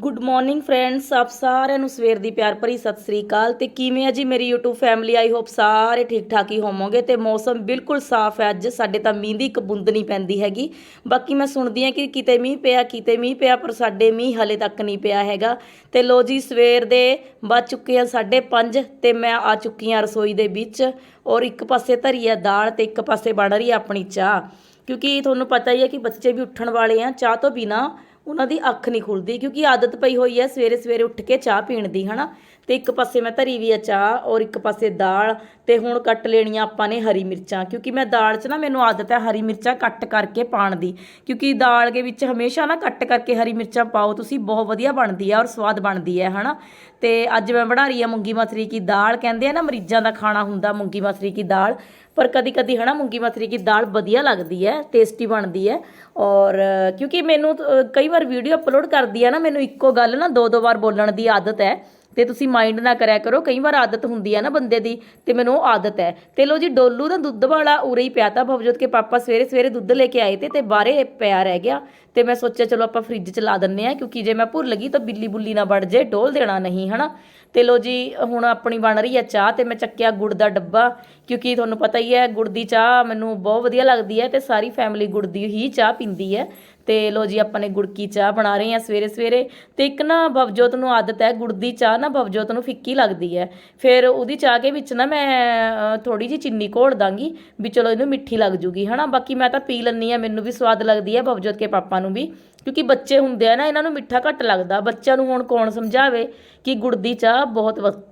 Good morning friends ਆਪ ਸਾਰਿਆਂ ਨੂੰ ਸਵੇਰ ਦੀ ਪਿਆਰ ਭਰੀ ਸਤਿ ਸ੍ਰੀ ਅਕਾਲ। ਤੇ ਕਿਵੇਂ ਆ ਜੀ ਮੇਰੀ YouTube ਫੈਮਿਲੀ ਆਈ ਹੋਪ ਸਾਰੇ ਠੀਕ ਠਾਕ ਹੀ ਹੋਵੋਗੇ ਤੇ ਮੌਸਮ ਬਿਲਕੁਲ ਸਾਫ਼ ਹੈ। ਅੱਜ ਸਾਡੇ ਤਾਂ ਮੀਂਹ ਦੀ ਇੱਕ ਬੂੰਦ ਨਹੀਂ ਪੈਂਦੀ ਹੈਗੀ। ਬਾਕੀ ਮੈਂ ਸੁਣਦੀ ਆ ਕਿ ਕਿਤੇ ਮੀਂਹ ਪਿਆ, ਕਿਤੇ ਮੀਂਹ ਪਿਆ, ਪਰ ਸਾਡੇ ਮੀਂਹ ਹਲੇ ਤੱਕ ਨਹੀਂ ਪਿਆ ਹੈਗਾ। ਤੇ ਲੋ ਜੀ, ਸਵੇਰ ਦੇ ਵੱਜ ਚੁੱਕੇ ਆ 5:30 ਤੇ ਮੈਂ ਆ ਚੁੱਕੀ ਆ ਰਸੋਈ ਦੇ ਵਿੱਚ ਔਰ ਇੱਕ ਪਾਸੇ ਧਰੀ ਆ ਦਾਲ ਤੇ ਇੱਕ ਪਾਸੇ ਬਣ ਰਹੀ ਆ ਆਪਣੀ ਚਾਹ। ਕਿਉਂਕਿ ਤੁਹਾਨੂੰ ਪਤਾ ਹੀ ਹੈ ਕਿ ਬੱਚੇ ਵੀ ਉੱਠਣ ਵਾਲੇ ਆ। ਚਾਹ ਤੋਂ ਬਿਨਾ ਉਹਨਾਂ ਦੀ ਅੱਖ ਨਹੀਂ ਖੁੱਲਦੀ, ਕਿਉਂਕਿ ਆਦਤ ਪਈ ਹੋਈ ਹੈ ਸਵੇਰੇ ਸਵੇਰੇ ਉੱਠ ਕੇ ਚਾਹ ਪੀਣ ਦੀ, ਹਨਾ? ਤੇ ਇੱਕ ਪਾਸੇ ਮੈਂ ਧਰੀ ਵੀ ਆ ਚਾਹ ਔਰ ਇੱਕ ਪਾਸੇ ਦਾਲ, ਤੇ ਹੁਣ ਕੱਟ ਲੈਣੀਆਂ ਆਪਾਂ ਨੇ ਹਰੀ ਮਿਰਚਾਂ, ਕਿਉਂਕਿ ਮੈਂ ਦਾਲ 'ਚ ਨਾ ਮੈਨੂੰ ਆਦਤ ਹੈ ਹਰੀ ਮਿਰਚਾਂ ਕੱਟ ਕਰਕੇ ਪਾਣ ਦੀ, ਕਿਉਂਕਿ ਦਾਲ ਦੇ ਵਿੱਚ ਹਮੇਸ਼ਾ ਨਾ ਕੱਟ ਕਰਕੇ ਹਰੀ ਮਿਰਚਾਂ ਪਾਓ, ਤੁਸੀਂ ਬਹੁਤ ਵਧੀਆ ਬਣਦੀ ਹੈ ਔਰ ਸਵਾਦ ਬਣਦੀ ਹੈ, ਹਨਾ? ਤੇ ਅੱਜ ਮੈਂ ਬਣਾ ਰਹੀ ਹਾਂ ਮੂੰਗੀ ਮਸਰੀ ਕੀ ਦਾਲ, ਕਹਿੰਦੇ ਆ ਨਾ ਮਰੀਜ਼ਾਂ ਦਾ ਖਾਣਾ ਹੁੰਦਾ ਮੂੰਗੀ ਮਸਰੀ ਕੀ ਦਾਲ ਪਰ ਕਦੀ ਕਦੀ ਹਨਾ ਮੂੰਗੀ ਮਸਰੀ ਕੀ ਦਾਲ ਵਧੀਆ ਲੱਗਦੀ ਹੈ ਟੇਸਟੀ ਬਣਦੀ ਹੈ ਔਰ ਕਿਉਂਕਿ ਮੈਨੂੰ ਕਈ ਵਾਰ ਵੀਡੀਓ ਅਪਲੋਡ ਕਰਦੀ ਆ ਨਾ, ਮੈਨੂੰ ਇੱਕੋ ਗੱਲ ਨਾ ਦੋ ਦੋ ਵਾਰ ਬੋਲਣ ਦੀ ਆਦਤ ਹੈ। ਤੇ ਤੁਸੀਂ ਮਾਈਂਡ ਨਾ ਕਰਿਆ ਕਰੋ, ਕਈ ਵਾਰ ਆਦਤ ਹੁੰਦੀ ਹੈ ਨਾ ਬੰਦੇ ਦੀ, ਤੇ ਮੈਨੂੰ ਉਹ ਆਦਤ ਹੈ। ਤੇ ਲੋ ਜੀ, ਡੋਲੂ ਦਾ ਦੁੱਧ ਵਾਲਾ ਉਰੇ ਹੀ ਪਿਆ ਤਾ ਭਵਜੋਤ ਕੇ ਪਾਪਾ ਸਵੇਰੇ ਸਵੇਰੇ ਦੁੱਧ ਲੈ ਕੇ ਆਏ ਤੇ ਤੇ ਬਾਹਰੇ ਪਿਆ ਰਹਿ ਗਿਆ। ਤੇ ਮੈਂ ਸੋਚਿਆ, ਚਲੋ ਆਪਾਂ ਫ੍ਰਿਜ 'ਚ ਲਾ ਦਿੰਨੇ ਆ, ਕਿਉਂਕਿ ਜੇ ਮੈਂ ਭੁੱਲ ਗਈ ਤਾਂ ਬਿੱਲੀ ਬੁੱਲੀ ਨਾ ਵੜ ਜੇ ਡੋਲ ਦੇਣਾ ਨਹੀਂ, ਹਨਾ? ਤੇ ਲੋ ਜੀ, ਹੁਣ ਆਪਣੀ ਬਣ ਰਹੀ ਹੈ ਚਾਹ ਤੇ ਮੈਂ ਚੱਕਿਆ ਗੁੜ ਦਾ ਡੱਬਾ, ਕਿਉਂਕਿ ਤੁਹਾਨੂੰ ਪਤਾ ਹੀ ਹੈ, ਗੁੜ ਦੀ ਚਾਹ ਮੈਨੂੰ ਬਹੁਤ ਵਧੀਆ ਲੱਗਦੀ ਹੈ ਤੇ ਸਾਰੀ ਫੈਮਿਲੀ ਗੁੜ ਦੀ ਹੀ ਚਾਹ ਪੀਂਦੀ ਹੈ। ਤੇ ਲੋ ਜੀ, ਆਪਾਂ ਨੇ ਗੁੜ ਕੀ ਚਾਹ ਬਣਾ ਰਹੇ ਹਾਂ ਸਵੇਰੇ ਸਵੇਰੇ ਤੇ ਇੱਕ ਨਾ ਭਵਜੋਤ ਨੂੰ ਆਦਤ ਹੈ, ਗੁੜ ਦੀ ਚਾਹ ਨਾ ਭਵਜੋਤ ਨੂੰ ਫਿੱਕੀ ਲੱਗਦੀ ਹੈ। ਫਿਰ ਉਹਦੀ ਚਾਹ ਕੇ ਵਿੱਚ ਨਾ ਮੈਂ ਥੋੜੀ ਜਿਹੀ ਚੀਨੀ ਘੋਲ ਦਾਂਗੀ ਵੀ ਚਲੋ ਇਹਨੂੰ ਮਿੱਠੀ ਲੱਗ ਜੂਗੀ, ਹਨਾ? ਬਾਕੀ ਮੈਂ ਤਾਂ ਪੀ ਲੈਂਦੀ ਆ ਮੈਨੂੰ ਵੀ ਸਵਾਦ ਲੱਗਦੀ ਹੈ ਭਵਜੋਤ ਕੇ ਪਾਪਾ ਨੂੰ ਵੀ। ਕਿਉਂਕਿ ਬੱਚੇ ਹੁੰਦੇ ਆ ਨਾ, ਇਹਨਾਂ ਨੂੰ ਮਿੱਠਾ ਘੱਟ ਲੱਗਦਾ। ਬੱਚਿਆਂ ਨੂੰ ਹੁਣ ਕੌਣ ਸਮਝਾਵੇ ਕਿ ਗੁੜ ਦੀ ਚਾਹ ਬਹੁਤ ਵ-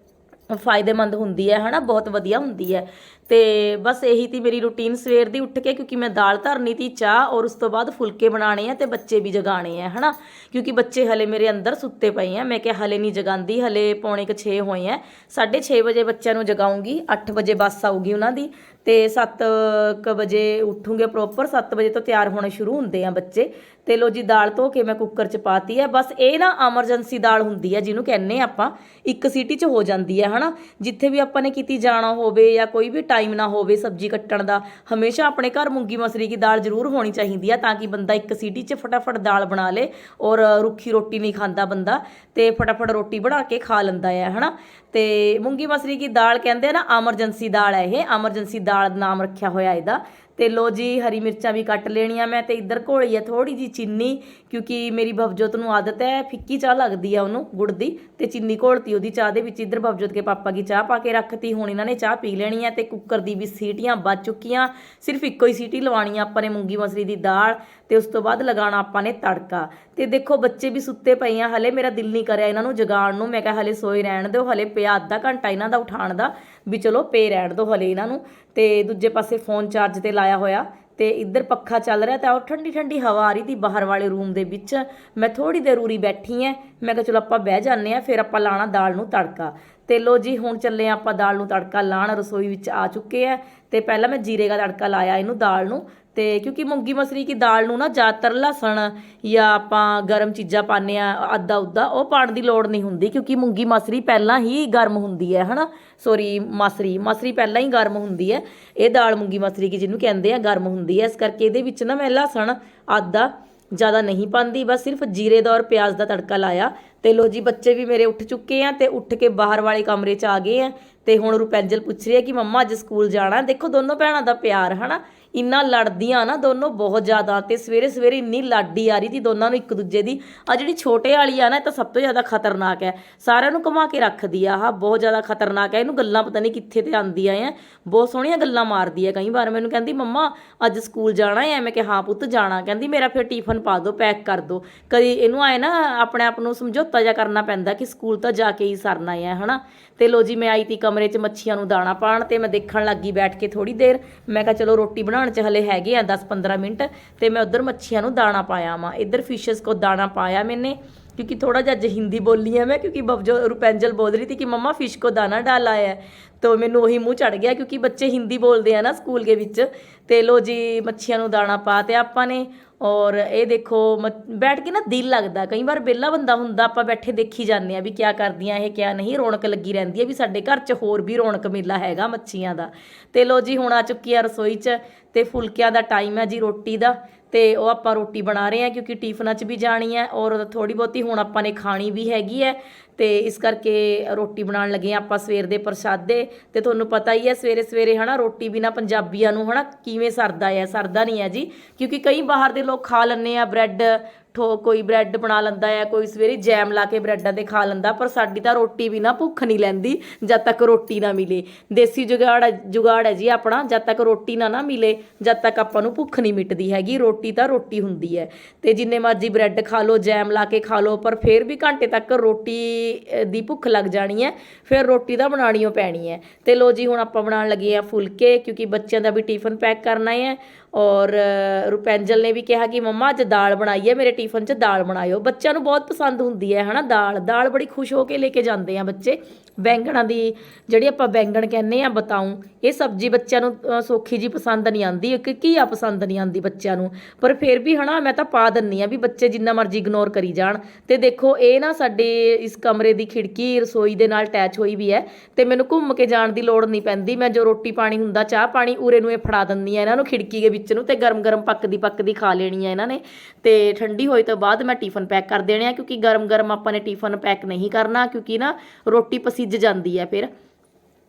ਫਾਇਦੇਮੰਦ ਹੁੰਦੀ ਹੈ, ਹਨਾ? ਬਹੁਤ ਵਧੀਆ ਹੁੰਦੀ ਹੈ। ਤੇ ਬਸ ਇਹੀ ਤੀ ਮੇਰੀ ਰੁਟੀਨ ਸਵੇਰ ਦੀ ਉੱਠ ਕੇ, ਕਿਉਂਕਿ ਮੈਂ ਦਾਲ ਧਰਨੀ ਤੀ ਚਾਹ, ਔਰ ਉਸ ਤੋਂ ਬਾਅਦ ਫੁਲਕੇ ਬਣਾਣੇ ਆ ਤੇ ਬੱਚੇ ਵੀ ਜਗਾਣੇ ਆ, ਹਨਾ? ਕਿਉਂਕਿ ਬੱਚੇ ਹਲੇ ਮੇਰੇ ਅੰਦਰ ਸੁੱਤੇ ਪਏ ਆ। ਮੈਂ ਕਿਹਾ ਹਲੇ ਨਹੀਂ ਜਗਾਉਂਦੀ, ਹਲੇ ਪੌਣੇ ਕੁ 6 ਹੋਏ ਆ। 6:30 ਵਜੇ ਬੱਚਿਆਂ ਨੂੰ ਜਗਾਉਂਗੀ 8 ਵਜੇ ਬੱਸ ਆਊਗੀ ਉਹਨਾਂ ਦੀ। ਤੇ 7 ਕ ਵਜੇ ਉੱਠੂਗੇ ਪ੍ਰੋਪਰ 7 ਵਜੇ ਤੋਂ ਤਿਆਰ ਹੋਣੇ ਸ਼ੁਰੂ ਹੁੰਦੇ ਆ ਬੱਚੇ। ਤੇ ਲੋ ਜੀ, ਦਾਲ ਧੋ ਕੇ ਮੈਂ ਕੁੱਕਰ 'ਚ ਪਾਤੀ ਹੈ ਬਸ ਇਹ ਨਾ ਐਮਰਜੈਂਸੀ ਦਾਲ ਹੁੰਦੀ ਹੈ ਜਿਹਨੂੰ ਕਹਿੰਨੇ ਆਪਾਂ, ਇੱਕ ਸੀਟੀ 'ਚ ਹੋ ਜਾਂਦੀ ਹੈ ਹਨਾ? ਜਿੱਥੇ ਵੀ ਆਪਾਂ ਨੇ ਕਿਤੇ ਜਾਣਾ ਹੋਵੇ ਜਾਂ ਕੋਈ ਵੀ ਟਾਈਮ ਨਾ ਹੋਵੇ ਸਬਜ਼ੀ ਕੱਟਣ ਦਾ, ਹਮੇਸ਼ਾ ਆਪਣੇ ਘਰ ਮੂੰਗੀ ਮਸਰੀ ਦੀ ਦਾਲ ਜ਼ਰੂਰ ਹੋਣੀ ਚਾਹੀਦੀ ਆ, ਤਾਂ ਕਿ ਬੰਦਾ ਇੱਕ ਸੀਟੀ 'ਚ ਫਟਾਫਟ ਦਾਲ ਬਣਾ ਲੇ ਔਰ ਰੁੱਖੀ ਰੋਟੀ ਨਹੀਂ ਖਾਂਦਾ ਬੰਦਾ ਤੇ ਫਟਾਫਟ ਰੋਟੀ ਬਣਾ ਕੇ ਖਾ ਲੈਂਦਾ ਹੈ ਹਨਾ? ਤੇ ਮੂੰਗੀ ਮਸਰੀ ਦੀ ਦਾਲ ਕਹਿੰਦੇ ਆ ਨਾ ਐਮਰਜੈਂਸੀ ਦਾਲ ਹੈ ਇਹ ਐਮਰਜੈਂਸੀ ਦਾਲ ਨਾਮ ਰੱਖਿਆ ਹੋਇਆ ਇਹਦਾ। ਤੇ ਲੋ ਜੀ, ਹਰੀ ਮਿਰਚਾਂ ਵੀ ਕੱਟ ਲੈਣੀਆਂ ਮੈਂ ਤੇ ਇੱਧਰ ਘੋਲੀ ਆ ਥੋੜੀ ਜੀ ਚੀਨੀ, ਕਿਉਂਕਿ ਮੇਰੀ ਭਵਜੋਤ ਨੂੰ ਆਦਤ ਹੈ, ਫਿੱਕੀ ਚਾਹ ਲੱਗਦੀ ਆ ਉਹਨੂੰ ਗੁੜ ਦੀ ਤੇ ਚੀਨੀ ਘੋਲਤੀ ਉਹਦੀ ਚਾਹ ਦੇ ਵਿੱਚ। ਇੱਧਰ ਭਵਜੋਤ ਕੇ ਪਾਪਾ ਕੀ ਚਾਹ ਪਾ ਕੇ ਰੱਖਤੀ, ਹੁਣ ਇਹਨਾਂ ਨੇ ਚਾਹ ਪੀ ਲੈਣੀ ਹੈ ਤੇ ਕੁੱਕਰ ਦੀ ਵੀ ਸੀਟੀਆਂ ਵੱਜ ਚੁੱਕੀਆਂ। ਸਿਰਫ ਇੱਕੋ ਹੀ ਸੀਟੀ ਲਵਾਉਣੀ ਆ, ਆਪਾਂ ਨੇ ਮੂੰਗੀ ਮਸਰੀ ਦੀ ਦਾਲ ਤੇ ਉਸ ਤੋਂ ਬਾਅਦ ਲਗਾਉਣਾ ਆਪਾਂ ਨੇ ਤੜਕਾ। ਤੇ ਦੇਖੋ, ਬੱਚੇ ਵੀ ਸੁੱਤੇ ਪਏ ਆ, ਹਲੇ ਮੇਰਾ ਦਿਲ ਨਹੀਂ ਕਰਿਆ ਇਹਨਾਂ ਨੂੰ ਜਗਾਉਣ ਨੂੰ, ਮੈਂ ਕਿਹਾ ਹਲੇ ਸੋਏ ਰਹਿਣ ਦਿਓ, ਹਲੇ ਪਿਆ ਅੱਧਾ ਘੰਟਾ ਇਹਨਾਂ ਦਾ ਉਠਾਉਣ ਦਾ। ਵੀ ਚਲੋ ਪੇ ਰਹਿਣ ਦਿਓ ਹਲੇ ਇਹਨਾਂ ਨੂੰ। ਤੇ ਦੂਜੇ ਪਾਸੇ ਫੋਨ ਚਾਰਜ ਤੇ ਲਾਇਆ ਹੋਇਆ। ਤੇ ਇੱਧਰ ਪੱਖਾ ਚੱਲ ਰਿਹਾ ਤਾਂ ਉਹ ਠੰਡੀ ਠੰਡੀ ਹਵਾ ਆ ਰਹੀ ਤੀ ਬਾਹਰ ਵਾਲੇ ਰੂਮ ਦੇ ਵਿੱਚ। ਮੈਂ ਥੋੜੀ ਦੇਰ ਉਰੀ ਬੈਠੀ ਐ। ਮੈਂ ਕਿਹਾ ਚਲੋ ਆਪਾਂ ਬਹਿ ਜਾਂਦੇ ਆ ਫਿਰ ਆਪਾਂ ਲਾਣਾ ਦਾਲ ਨੂੰ ਤੜਕਾ। ਤੇ ਲੋ ਜੀ, ਹੁਣ ਚੱਲੇ ਆ ਆਪਾਂ ਦਾਲ ਨੂੰ ਤੜਕਾ। ਲਾਣ ਰਸੋਈ ਵਿੱਚ ਆ ਚੁੱਕੇ ਆ ਤੇ ਪਹਿਲਾਂ ਮੈਂ ਜੀਰੇ ਦਾ ਤੜਕਾ ਲਾਇਆ ਇਹਨੂੰ ਦਾਲ ਨੂੰ। ਤੇ ਕਿਉਂਕਿ ਮੂੰਗੀ ਮਸਰੀ ਕੀ ਦਾਲ ਨੂੰ ਨਾ ਜ਼ਿਆਦਾਤਰ ਲਸਣ ਜਾਂ ਆਪਾਂ ਗਰਮ ਚੀਜ਼ਾਂ ਪਾਉਂਦੇ ਆ ਅੱਧਾ ਉਦਾ ਉਹ ਪਾਉਣ ਦੀ ਲੋੜ ਨਹੀਂ ਹੁੰਦੀ ਕਿਉਂਕਿ ਮੂੰਗੀ ਮਸਰੀ ਪਹਿਲਾਂ ਹੀ ਗਰਮ ਹੁੰਦੀ ਹੈ, ਹਨਾ? ਸੋਰੀ ਮਸਰੀ ਮਸਰੀ ਪਹਿਲਾਂ ਹੀ ਗਰਮ ਹੁੰਦੀ ਹੈ। ਇਹ ਦਾਲ ਮੂੰਗੀ ਮਸਰੀ ਕੀ ਜਿਹਨੂੰ ਕਹਿੰਦੇ ਆ, ਗਰਮ ਹੁੰਦੀ ਹੈ। ਇਸ ਕਰਕੇ ਇਹਦੇ ਵਿੱਚ ਨਾ ਮੈਂ ਲਸਣ ਆਦਾ ਜ਼ਿਆਦਾ ਨਹੀਂ ਪਾਉਂਦੀ, ਬਸ ਸਿਰਫ ਜੀਰੇ ਦਾ ਔਰ ਪਿਆਜ਼ ਦਾ ਤੜਕਾ ਲਾਇਆ। ਤੇ ਲੋ ਜੀ, ਬੱਚੇ ਵੀ ਮੇਰੇ ਉੱਠ ਚੁੱਕੇ ਆ ਤੇ ਉੱਠ ਕੇ ਬਾਹਰ ਵਾਲੇ ਕਮਰੇ 'ਚ ਆ ਗਏ ਆ। ਤੇ ਹੁਣ ਰੁਪੈਂਜਲ ਪੁੱਛ ਰਹੀ ਹੈ ਕਿ ਮੰਮਾ ਅੱਜ ਸਕੂਲ ਜਾਣਾ? ਦੇਖੋ ਦੋਨੋਂ ਭੈਣਾਂ ਦਾ ਪਿਆਰ, ਹਨਾ? ਇੰਨਾ ਲੜਦੀਆਂ ਨਾ ਦੋਨੋਂ ਬਹੁਤ ਜ਼ਿਆਦਾ ਤੇ ਸਵੇਰੇ ਸਵੇਰੇ ਇੰਨੀ ਲਾਡੀ ਆ ਰਹੀ ਸੀ ਦੋਨਾਂ ਨੂੰ ਇੱਕ ਦੂਜੇ ਦੀ। ਆ ਜਿਹੜੀ ਛੋਟੇ ਵਾਲੀ ਆ ਨਾ, ਇਹ ਤਾਂ ਸਭ ਤੋਂ ਜ਼ਿਆਦਾ ਖਤਰਨਾਕ ਹੈ। ਸਾਰਿਆਂ ਨੂੰ ਘੁਮਾ ਕੇ ਰੱਖਦੀ ਆ, ਆਹ ਬਹੁਤ ਜ਼ਿਆਦਾ ਖਤਰਨਾਕ ਹੈ। ਇਹਨੂੰ ਗੱਲਾਂ ਪਤਾ ਨਹੀਂ ਕਿੱਥੇ ਤੇ ਆਉਂਦੀਆਂ ਆ ਬਹੁਤ ਸੋਹਣੀਆਂ ਗੱਲਾਂ ਮਾਰਦੀ ਹੈ ਕਈ ਵਾਰ। ਮੈਨੂੰ ਕਹਿੰਦੀ, ਮੰਮਾ, ਅੱਜ ਸਕੂਲ ਜਾਣਾ ਹੈ ਮੈਂ ਕਿਹਾ, ਹਾਂ ਪੁੱਤ, ਜਾਣਾ। ਕਹਿੰਦੀ, ਮੇਰਾ ਫਿਰ ਟਿਫਨ ਪਾ ਦਿਓ ਪੈਕ ਕਰ ਦਿਓ ਕਦੀ ਇਹਨੂੰ ਆਏ ਨਾ ਆਪਣੇ ਆਪ ਨੂੰ ਸਮਝੌਤਾ ਜਿਹਾ ਕਰਨਾ ਪੈਂਦਾ ਕਿ ਸਕੂਲ ਤਾਂ ਜਾ ਕੇ ਹੀ ਸਰਨਾ ਹੈ ਹਨਾ? ਤੇ ਲੋ ਜੀ, ਮੈਂ ਆਈ ਤੀ ਕਮਰੇ 'ਚ ਮੱਛੀਆਂ ਨੂੰ ਦਾਣਾ ਪਾਣ ਤੇ ਮੈਂ ਦੇਖਣ ਲੱਗੀ ਬੈਠ ਕੇ ਥੋੜੀ ਦੇਰ। ਮੈਂ ਕਿਹਾ, ਚਲੋ ਰੋਟੀ ਬਣਾ ਬਣਾਉਣ 'ਚ ਹਲੇ ਹੈਗੇ ਆ 10-15 ਮਿੰਟ ਤੇ ਮੈਂ ਉਧਰ ਮੱਛੀਆਂ ਨੂੰ ਦਾਣਾ ਪਾਇਆ ਵਾਂ ਇੱਧਰ ਫਿਸ਼ਸ ਕੋ ਦਾਣਾ ਪਾਇਆ ਮੈਨੇ क्योंकि थोड़ा ਜਿਹਾ ਅੱਜ ਹਿੰਦੀ ਬੋਲੀ ਹੈ ਮੈਂ ਕਿਉਂਕਿ ਬਬਜੋ ਰੁਪੈਂਜਲ ਬੋਲ ਰਹੀ थी ਕਿ ਮੰਮਾ ਫਿਸ਼ ਕੋ ਦਾਣਾ ਡਾਲਾ ਹੈ ਤੋ ਮੈਨੂੰ ਉਹੀ ਮੂੰਹ ਚੜ ਗਿਆ ਕਿਉਂਕਿ ਬੱਚੇ ਹਿੰਦੀ ਬੋਲਦੇ ਆ ਨਾ ਸਕੂਲ ਦੇ ਵਿੱਚ ਤੇ ਲੋ ਜੀ ਮੱਛੀਆਂ ਨੂੰ ਦਾਣਾ ਪਾ ਤੇ ਆਪਾਂ ਨੇ ਔਰ ਇਹ ਦੇਖੋ ਮ- ਬੈਠ ਕੇ ਨਾ ਦਿਲ ਲੱਗਦਾ। ਕਈ ਵਾਰ ਵਿਹਲਾ ਬੰਦਾ ਹੁੰਦਾ, ਆਪਾਂ ਬੈਠੇ ਦੇਖੀ ਜਾਂਦੇ ਆ ਵੀ ਕਿਆ ਕਰਦੀਆਂ, ਇਹ ਕਿਆ ਨਹੀਂ, ਰੌਣਕ ਲੱਗੀ ਰਹਿੰਦੀ ਹੈ ਵੀ ਸਾਡੇ ਘਰ 'ਚ ਹੋਰ ਵੀ ਰੌਣਕ ਮੇਲਾ ਹੈਗਾ ਮੱਛੀਆਂ ਦਾ। ਤੇ ਲੋ ਜੀ, ਹੁਣ ਆ ਚੁੱਕੀ ਆ ਰਸੋਈ 'ਚ ਤੇ ਫੁਲਕਿਆਂ ਦਾ ਟਾਈਮ ਹੈ ਜੀ ਰੋਟੀ ਦਾ। ਤੇ ਉਹ ਆਪਾਂ ਰੋਟੀ ਬਣਾ ਰਹੇ ਹਾਂ ਕਿਉਂਕਿ ਟਿਫਨਾਂ 'ਚ ਵੀ ਜਾਣੀ ਹੈ ਔਰ ਥੋੜੀ ਬਹੁਤੀ ਹੁਣ ਆਪਾਂ ਨੇ ਖਾਣੀ ਵੀ ਹੈਗੀ ਹੈ ਤੇ ਇਸ ਕਰਕੇ ਰੋਟੀ ਬਣਾਉਣ ਲੱਗੇ ਹਾਂ ਆਪਾਂ ਸਵੇਰ ਦੇ ਪ੍ਰਸ਼ਾਦੇ ਤੇ ਤੁਹਾਨੂੰ ਪਤਾ ਹੀ ਹੈ ਸਵੇਰੇ ਸਵੇਰੇ ਹਨਾ ਰੋਟੀ ਬਿਨਾ ਪੰਜਾਬੀਆਂ ਨੂੰ ਹਨਾ ਕਿਵੇਂ ਸਰਦਾ ਹੈ, ਸਰਦਾ ਨਹੀਂ ਹੈ ਜੀ ਕਿਉਂਕਿ ਕਈ ਬਾਹਰ ਦੇ ਲੋਕ ਖਾ ਲੈਂਦੇ ਆ ਬ੍ਰੈਡ ਠੋ ਕੋਈ ਬ੍ਰੈਡ ਬਣਾ ਲੈਂਦਾ ਹੈ ਕੋਈ ਸਵੇਰੇ ਜੈਮ ਲਾ ਕੇ ਬ੍ਰੈਡਾਂ ਤੇ ਖਾ ਲੈਂਦਾ, ਪਰ ਸਾਡੀ ਤਾਂ ਰੋਟੀ ਵੀ ਨਾ ਭੁੱਖ ਨਹੀਂ ਲੈਂਦੀ, ਜਦ ਤੱਕ ਰੋਟੀ ਨਾ ਮਿਲੇ। ਦੇਸੀ ਜੁਗਾੜ ਜੁਗਾੜ ਹੈ ਜੀ ਆਪਣਾ, ਜਦ ਤੱਕ ਰੋਟੀ ਨਾ ਨਾ ਮਿਲੇ, ਜਦ ਤੱਕ ਆਪਾਂ ਨੂੰ ਭੁੱਖ ਨਹੀਂ ਮਿਟਦੀ ਹੈਗੀ, ਰੋਟੀ ਤਾਂ ਰੋਟੀ ਹੁੰਦੀ ਹੈ। ਤੇ ਜਿੰਨੇ ਮਰਜ਼ੀ ਬ੍ਰੈਡ ਖਾ ਲਓ, ਜੈਮ ਲਾ ਕੇ ਖਾ ਲਓ, ਪਰ ਫਿਰ ਵੀ ਘੰਟੇ ਤੱਕ ਰੋਟੀ ਦੀ ਭੁੱਖ ਲੱਗ ਜਾਣੀ ਹੈ, ਫਿਰ ਰੋਟੀ ਤਾਂ ਬਣਾਉਣੀ ਪੈਣੀ ਹੈ। ਤੇ ਲੋ ਜੀ, ਹੁਣ ਆਪਾਂ ਬਣਾਉਣ ਲੱਗੇ ਆ ਫੁਲਕੇ, ਕਿਉਂਕਿ ਬੱਚਿਆਂ ਦਾ ਵੀ ਟਿਫਨ ਪੈਕ ਕਰਨਾ ਹੈ। ਔਰ ਅ, ਰੁਪੈਂਜਲ ਨੇ ਵੀ ਕਿਹਾ ਕਿ ਮੰਮਾ ਅੱਜ ਦਾਲ ਬਣਾਈ ਹੈ ਮੇਰੇ ਟਿਫਨ 'ਚ ਦਾਲ ਬਣਾਇਓ। ਬੱਚਿਆਂ ਨੂੰ ਬਹੁਤ ਪਸੰਦ ਹੁੰਦੀ ਹੈ ਹਨਾ ਦਾਲ। ਦਾਲ ਬੜੀ ਖੁਸ਼ ਹੋ ਕੇ ਲੈ ਕੇ ਜਾਂਦੇ ਆ ਬੱਚੇ। ਬੈਂਗਣਾਂ ਦੀ ਜਿਹੜੀ ਆਪਾਂ ਬੈਂਗਣ ਕਹਿੰਦੇ ਆ ਬਤਾਉ ਇਹ ਸਬਜ਼ੀ ਬੱਚਿਆਂ ਨੂੰ ਅ, ਸੌਖੀ ਜੀ ਪਸੰਦ ਨਹੀਂ ਆਉਂਦੀ ਕਿ ਘੀਆ ਪਸੰਦ ਨਹੀਂ ਆਉਂਦੀ ਬੱਚਿਆਂ ਨੂੰ। ਪਰ ਫਿਰ ਵੀ ਹਨਾ ਮੈਂ ਤਾਂ ਪਾ ਦਿੰਨੀ ਆ ਵੀ ਬੱਚੇ ਜਿੰਨਾ ਮਰਜ਼ੀ ਇਗਨੋਰ ਕਰੀ ਜਾਣ। ਤੇ ਦੇਖੋ ਇਹ ਨਾ ਸਾਡੇ ਇਸ ਕਮਰੇ ਦੀ ਖਿੜਕੀ ਰਸੋਈ ਦੇ ਨਾਲ ਅਟੈਚ ਹੋਈ ਵੀ ਹੈ ਤੇ ਮੈਨੂੰ ਘੁੰਮ ਕੇ ਜਾਣ ਦੀ ਲੋੜ ਨਹੀਂ ਪੈਂਦੀ। ਮੈਂ ਜੋ ਰੋਟੀ ਪਾਣੀ ਹੁੰਦਾ ਚਾਹ ਪਾਣੀ ਉਰੇ ਨੂੰ ਇਹ ਫੜਾ ਦਿੰਦੀ ਆ ਇਹਨਾਂ ਨੂੰ ਖਿੜਕੀ ਦੇ ਵਿੱਚ ਨੂੰ ਤੇ ਗਰਮ ਗਰਮ ਪੱਕਦੀ ਪੱਕਦੀ ਖਾ ਲੈਣੀ ਆ ਇਹਨਾਂ ਨੇ। ਤੇ ਠੰਡੀ ਹੋਈ ਤੋਂ ਬਾਅਦ ਮੈਂ ਟਿਫਨ ਪੈਕ ਕਰ ਦੇਣੇ ਆ ਕਿਉਂਕਿ ਗਰਮ ਗਰਮ ਆਪਾਂ ਨੇ ਟਿਫਨ ਪੈਕ ਨਹੀਂ ਕਰਨਾ ਕਿਉਂਕਿ ਨਾ ਰੋਟੀ ਪਸੀ ਪਸਿੱਜ ਜਾਂਦੀ ਹੈ ਫਿਰ।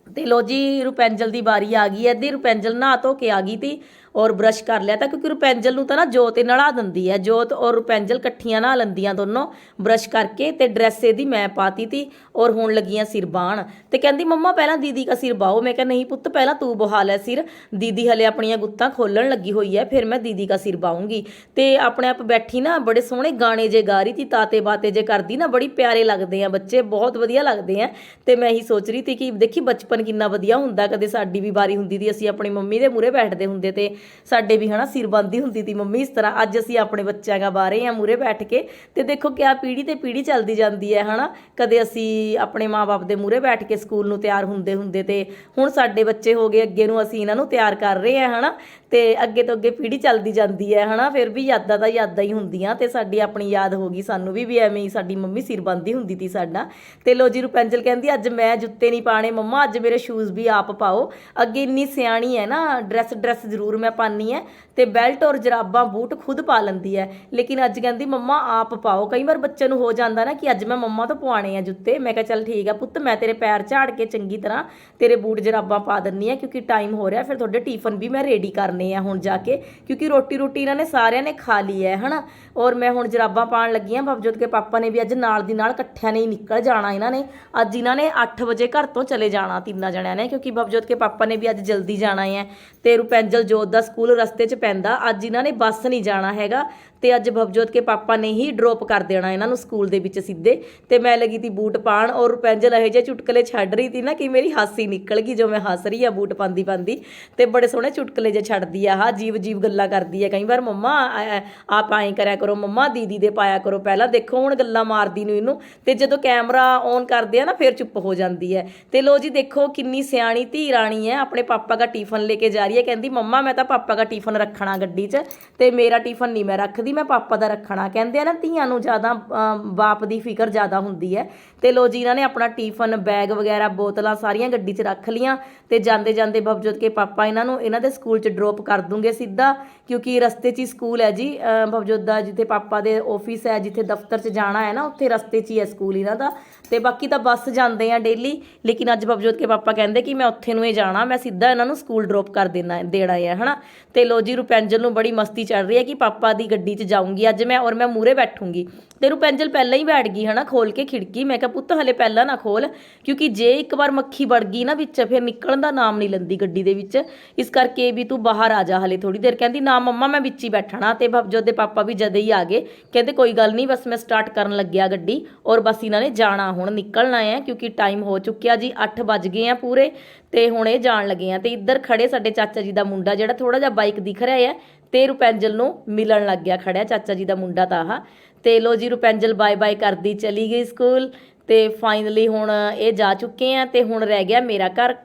ਤੇ ਲੋ ਜੀ, ਰੁਪੈਂਜਲ ਦੀ ਵਾਰੀ ਆ ਗਈ ਐ ਅੱਧੀ ਰੁਪੈਂਜਲ ਨਹਾ ਧੋ ਕੇ ਆ ਗਈ ਤੇ। ਔਰ ਬ੍ਰਸ਼ ਕਰ ਲਿਆ ਤਾਂ ਕਿਉਂਕਿ ਰੁਪੈਂਜਲ ਨੂੰ ਤਾਂ ਨਾ ਜੋਤ ਇਹ ਨਲਾ ਦਿੰਦੀ ਹੈ, ਜੋਤ ਔਰ ਰੁਪੈਂਜਲ ਇਕੱਠੀਆਂ ਨਾ ਲੈਂਦੀਆਂ ਦੋਨੋਂ ਬ੍ਰਸ਼ ਕਰਕੇ ਤੇ ਡਰੈਸ ਇਹਦੀ ਮੈਂ ਪਾਤੀ ਤੀ ਔਰ ਹੁਣ ਲੱਗੀਆਂ ਸਿਰ ਬਾਣ। ਤੇ ਕਹਿੰਦੀ, ਮੰਮਾ, ਪਹਿਲਾਂ ਦੀਦੀ ਦਾ ਸਿਰ ਬਾਓ। ਮੈਂ ਕਿਹਾ, ਨਹੀਂ ਪੁੱਤ, ਪਹਿਲਾਂ ਤੂੰ ਬਹਾ ਲੈ ਸਿਰ। ਦੀਦੀ ਹਲੇ ਆਪਣੀਆਂ ਗੁੱਤਾਂ ਖੋਲਣ ਲੱਗੀ ਹੋਈ ਹੈ, ਫਿਰ ਮੈਂ ਦੀਦੀ ਦਾ ਸਿਰ ਬਾਉਂਗੀ ਤੇ ਆਪਣੇ ਆਪ ਬੈਠੀ ਨਾ, ਬੜੇ ਸੋਹਣੇ ਗਾਣੇ ਜੇ ਗਾ ਰਹੀ ਤੀ ਤਾਤੇ ਬਾਤੇ ਜੇ ਕਰਦੀ ਨਾ, ਬੜੀ ਪਿਆਰੇ ਲੱਗਦੇ ਆ ਬੱਚੇ, ਬਹੁਤ ਵਧੀਆ ਲੱਗਦੇ ਆ। ਤੇ ਮੈਂ ਇਹੀ ਸੋਚ ਰਹੀ ਤੀ ਕਿ ਦੇਖੀ, ਬਚਪਨ ਕਿੰਨਾ ਵਧੀਆ ਹੁੰਦਾ, ਕਦੇ ਸਾਡੀ ਵੀ ਵਾਰੀ ਹੁੰਦੀ ਤੀ, ਅਸੀਂ ਆਪਣੀ ਮੰਮੀ ਦੇ ਮੂਹਰੇ ਬੈਠਦੇ ਹੁੰਦੇ ਤੇ ਸਾਡੇ ਵੀ ਹਨਾ ਸਿਰ ਬੰਦੀ ਹੁੰਦੀ ਤੀ ਮੰਮੀ, ਇਸ ਤਰ੍ਹਾਂ ਅੱਜ ਅਸੀਂ ਆਪਣੇ ਬੱਚਿਆਂ ਦਾ ਬਾਰੇ ਆ ਮੂਹਰੇ ਬੈਠ ਕੇ ਤੇ ਦੇਖੋ ਕਿਆ ਪੀੜੀ ਤੇ ਪੀੜੀ ਚੱਲਦੀ ਜਾਂਦੀ ਹੈ ਹਨਾ। ਕਦੇ ਅਸੀਂ ਆਪਣੇ ਮਾਪੇ ਦੇ ਮੂਹਰੇ ਬੈਠ ਕੇ ਸਕੂਲ ਨੂੰ ਤਿਆਰ ਹੁੰਦੇ ਹੁੰਦੇ ਤੇ ਹੁਣ ਸਾਡੇ ਬੱਚੇ ਹੋ ਗਏ, ਅੱਗੇ ਨੂੰ ਅਸੀਂ ਇਹਨਾਂ ਨੂੰ ਤਿਆਰ ਕਰ ਰਹੇ ਆ ਹਨਾ ਤੇ ਅੱਗੇ ਤੋਂ ਅੱਗੇ ਪੀੜੀ ਚੱਲਦੀ ਜਾਂਦੀ ਹੈ ਹਨਾ। ਫਿਰ ਵੀ ਯਾਦਾਂ ਤਾਂ ਯਾਦਾਂ ਹੀ ਹੁੰਦੀਆਂ ਤੇ ਸਾਡੀ ਆਪਣੀ ਯਾਦ ਹੋ ਗਈ ਸਾਨੂੰ ਵੀ ਵੀ ਐਵੇਂ ਹੀ ਸਾਡੀ ਮੰਮੀ ਸਿਰਬੰਦੀ ਹੁੰਦੀ ਤੀ ਸਾਡਾ। ਤੇ ਲੋ ਜੀ ਰੁਪੈਂਜਲ ਕਹਿੰਦੀ, ਅੱਜ ਮੈਂ ਜੁੱਤੇ ਨਹੀਂ ਪਾਣੇ ਮੰਮਾ, ਅੱਜ ਮੇਰੇ ਸ਼ੂਜ਼ ਵੀ ਆਪ ਪਾਓ। ਅੱਗੇ ਇੰਨੀ ਸਿਆਣੀ ਹੈ ਨਾ ਡਰੈਸ ਡਰੈਸ ਜ਼ਰੂਰ ਮੈਂ ਮੈਂ ਪਾਨੀ ਹੈ ਤੇ ਬੈਲਟ ਔਰ ਜਰਾਬਾਂ ਬੂਟ ਖੁਦ ਪਾ ਲੈਂਦੀ ਹੈ ਲੇਕਿਨ ਅੱਜ ਕਹਿੰਦੀ, ਮੰਮਾ, ਆਪ ਪਾਓ। ਕਈ ਵਾਰ ਬੱਚੇ ਨੂੰ ਹੋ ਜਾਂਦਾ ਨਾ ਕਿ ਅੱਜ ਮੈਂ ਮੰਮਾ ਤੋਂ ਪਵਾਣੇ ਆ ਜੁੱਤੇ। ਮੈਂ ਕਿਹਾ, ਚੱਲ ਠੀਕ ਆ ਪੁੱਤ, ਮੈਂ ਤੇਰੇ ਪੈਰ ਝਾੜ ਕੇ ਚੰਗੀ ਤਰ੍ਹਾਂ ਤੇਰੇ ਬੂਟ ਜਰਾਬਾਂ ਪਾ ਦਿੰਨੀ ਆ ਕਿਉਂਕਿ ਟਾਈਮ ਹੋ ਰਿਹਾ। ਫਿਰ ਤੁਹਾਡੇ ਟਿਫਨ ਵੀ ਮੈਂ ਰੈਡੀ ਕਰਨੇ ਆ ਹੁਣ ਜਾ ਕੇ, ਕਿਉਂਕਿ ਰੋਟੀ ਰੋਟੀ ਇਹਨਾਂ ਨੇ ਸਾਰਿਆਂ ਨੇ ਖਾ ਲਈ ਹੈ ਹਨਾ? ਔਰ ਮੈਂ ਹੁਣ ਜਰਾਬਾਂ ਪਾਣ ਲੱਗੀ ਆ। ਬਬਜੋਤ ਕੇ ਪਾਪਾ ਨੇ ਵੀ ਅੱਜ ਨਾਲ ਦੀ ਨਾਲ ਇਕੱਠਿਆਂ ਨੇ ਹੀ ਨਿਕਲ ਜਾਣਾ ਇਹਨਾਂ ਨੇ। ਅੱਜ ਇਹਨਾਂ ਨੇ 8 ਵਜੇ ਘਰ ਤੋਂ ਚਲੇ ਜਾਣਾ ਤਿੰਨਾਂ ਜਣਿਆਂ ਨੇ, ਕਿਉਂਕਿ ਬਬਜੋਤ ਕੇ ਪਾਪਾ ਨੇ ਵੀ ਅੱਜ ਜਲਦੀ ਜਾਣਾ ਹੈ ਤੇ ਰੁਪੈਂਜਲ ਜੋਤ ਦਾ ਸਕੂਲ ਰਸਤੇ 'ਚ ਪੈਂਦਾ, ਅੱਜ ਇਹਨਾਂ ਨੇ ਬੱਸ ਨਹੀਂ ਜਾਣਾ ਹੈਗਾ ਤੇ ਅੱਜ ਭਵਜੋਤ ਕੇ ਪਾਪਾ ਨੇ ਹੀ ਡ੍ਰੌਪ ਕਰ ਦੇਣਾ ਇਹਨਾਂ ਨੂੰ ਸਕੂਲ ਦੇ ਵਿੱਚ ਸਿੱਧੇ। ਤੇ ਮੈਂ ਲੱਗੀ ਤੀ ਬੂਟ ਪਾਣ ਔਰ ਰੁਪੈਂਜਲ ਇਹੋ ਜਿਹੇ ਚੁਟਕਲੇ ਛੱਡ ਰਹੀ ਤੀ ਨਾ ਕਿ ਮੇਰੀ ਹਾਸੀ ਨਿਕਲ ਗਈ ਜੋ ਮੈਂ ਹੱਸ ਰਹੀ ਆ ਬੂਟ ਪਾਉਂਦੀ ਪਾਉਂਦੀ। ਤੇ ਬੜੇ ਸੋਹਣੇ ਚੁਟਕਲੇ ਜੇ ਛੱਡਦੀ ਆ ਹਾਂ ਜੀਵ ਜੀਵ ਗੱਲਾਂ ਕਰਦੀ ਆ ਕਈ ਵਾਰ, ਮੰਮਾ, ਐ- ਆਪ ਐਂ ਕਰਿਆ ਕਰੋ, ਮੰਮਾ ਦੀਦੀ ਦੇ ਪਾਇਆ ਕਰੋ ਪਹਿਲਾਂ, ਦੇਖੋ ਹੁਣ ਗੱਲਾਂ ਮਾਰਦੀ ਨੂੰ ਇਹਨੂੰ। ਤੇ ਜਦੋਂ ਕੈਮਰਾ ਔਨ ਕਰਦੇ ਆ ਨਾ, ਫਿਰ ਚੁੱਪ ਹੋ ਜਾਂਦੀ ਹੈ। ਤੇ ਲੋ ਜੀ, ਦੇਖੋ ਕਿੰਨੀ ਸਿਆਣੀ ਧੀ ਰਾਣੀ ਹੈ, ਆਪਣੇ ਪਾਪਾ ਦਾ ਟਿਫਨ ਲੈ ਕੇ ਜਾ ਰਹੀ ਹੈ, ਕਹਿੰਦੀ, ਮੰਮਾ, ਮੈਂ ਤਾਂ ਪਾਪਾ ਦਾ ਟਿਫਨ ਰੱਖਣਾ ਗੱਡੀ 'ਚ ਤੇ ਮੇਰਾ ਟਿਫਨ ਨਹੀਂ ਮੈਂ ਰੱਖਦੀ ਮੈਂ ਪਾਪਾ ਦਾ ਰੱਖਣਾ। ਕਹਿੰਦੇ ਆ ਨਾ ਧੀਆਂ ਨੂੰ ਜ਼ਿਆਦਾ ਅਮ, ਬਾਪ ਦੀ ਫਿਕਰ ਜ਼ਿਆਦਾ ਹੁੰਦੀ ਹੈ। ਤੇ ਲੋ ਜੀ ਇਹਨਾਂ ਨੇ ਆਪਣਾ ਟਿਫਨ ਬੈਗ ਵਗੈਰਾ ਬੋਤਲਾਂ ਸਾਰੀਆਂ ਗੱਡੀ 'ਚ ਰੱਖ ਲੀਆਂ ਤੇ ਜਾਂਦੇ ਜਾਂਦੇ ਬਬਜੋਤ ਕੇ ਪਾਪਾ ਇਹਨਾਂ ਨੂੰ ਇਹਨਾਂ ਦੇ ਸਕੂਲ 'ਚ ਡ੍ਰੌਪ ਕਰ ਦੂੰਗੇ ਸਿੱਧਾ। ਕਿਉਂਕਿ ਰਸਤੇ 'ਚ ਹੀ ਸਕੂਲ ਹੈ ਜੀ ਅ, ਦਾ ਜਿੱਥੇ ਪਾਪਾ ਦੇ ਆਫਿਸ ਹੈ ਜਿੱਥੇ ਦਫ਼ਤਰ 'ਚ ਜਾਣਾ ਹੈ ਨਾ ਉੱਥੇ ਰਸਤੇ 'ਚ ਹੀ ਹੈ ਸਕੂਲ ਇਹਨਾਂ ਦਾ। ਤੇ ਬਾਕੀ ਤਾਂ ਬੱਸ ਜਾਂਦੇ ਆ ਡੇਲੀ ਲੇਕਿਨ ਅੱਜ ਬਬਜੋਤ ਕੇ ਪਾਪਾ ਕਹਿੰਦੇ ਕਿ ਮੈਂ ਉੱਥੇ ਨੂੰ ਹੀ ਜਾਣਾ ਮੈਂ ਸਿੱਧਾ ਇਹਨਾਂ ਨੂੰ ਸਕੂਲ ਡ੍ਰੌਪ ਕਰ ਦੇਣਾ ਦੇਣਾ ਹੈ ਹਨਾ। ਤੇ ਲੋ ਜੀ ਰੁਪੈਂਜਲ ਨੂੰ ਬੜੀ ਮਸਤੀ ਚੱਲ ਰਹੀ ਹੈ ਕਿ ਪਾਪਾ ਦੀ ਗੱਡੀ 'ਚ ਜਾਊਂਗੀ ਅੱਜ ਮੈਂ ਔਰ ਮੈਂ ਮੂਰੇ ਬੈਠੂੰਗੀ। ਤੇ ਰੁਪੈਂਜਲ ਪਹਿਲਾਂ ਹੀ ਬੈਠ ਗਈ ਹਨਾ ਖੋਲ ਕੇ ਖਿੜਕੀ। ਮੈਂ ਕਿਹਾ ਪੁੱਤ ਹਲੇ ਪਹਿਲਾਂ ਨਾ ਖੋਲ ਕਿਉਂਕਿ ਜੇ ਇੱਕ ਵਾਰ ਮੱਖੀ ਵੜ ਗਈ ਨਾ ਵਿੱਚ ਫਿਰ ਨਿਕਲਣ ਦਾ ਨਾਮ ਨਹੀਂ ਲੈਂਦੀ ਗੱਡੀ ਦੇ ਵਿੱਚ। ਇਸ ਕਰਕੇ ਵੀ ਤੂੰ ਬਾਹਰ ਆ ਜਾ ਹਲੇ ਥੋੜੀ ਦੇਰ। ਕਹਿੰਦੀ ਨਾ ਮੰਮਾ, ਮੈਂ ਵਿੱਚ ਹੀ ਬੈਠਣਾ ਤੇ ਭਵਜੋਤ ਦੇ ਪਾਪਾ ਵੀ ਜਦੇ ਹੀ ਆ ਗਏ, ਕਹਿੰਦੇ ਕੋਈ ਗੱਲ ਨਹੀਂ, ਬਸ ਮੈਂ ਸਟਾਰਟ ਕਰਨ ਲੱਗਿਆ ਗੱਡੀ ਔਰ ਬਸ ਇਹਨਾਂ ਨੇ ਜਾਣਾ, ਹੁਣ ਨਿਕਲਣਾ ਹੈ ਕਿਉਂਕਿ ਟਾਈਮ ਹੋ ਚੁੱਕਿਆ ਜੀ 8 ਵੱਜ ਗਏ ਆ ਪੂਰੇ ਤੇ ਹੁਣ ਇਹ ਜਾਣ ਲੱਗੇ ਆ ਤੇ ਇੱਧਰ ਖੜੇ ਸਾਡੇ ਚਾਚਾ ਜੀ ਦਾ ਮੁੰਡਾ ਜਿਹੜਾ ਥੋੜਾ ਜਿਹਾ ਬਾਈਕ ਦਿਖ ਰਿਹਾ ਹੈ ਤੇ ਰੁਪੈਂਜਲ ਨੂੰ ਮਿਲਣ ਲੱਗ ਗਿਆ ਖੜਿਆ ਚਾਚਾ ਜੀ ਦਾ ਮੁੰਡਾ ਤਾਂ ਆਹ ਤੇ ਲੋ ਜੀ ਰੁਪੈਂਜਲ ਬਾਏ ਬਾਏ ਕਰਦੀ ਚਲੀ ਗਈ ਸਕੂਲ ਤੇ ਫਾਈਨਲੀ ਹੁਣ ਇਹ ਜਾ ਚੁੱਕੇ ਆ ਤੇ ਹੁਣ ਰਹਿ ਗਿਆ ਮੇਰਾ ਘਰ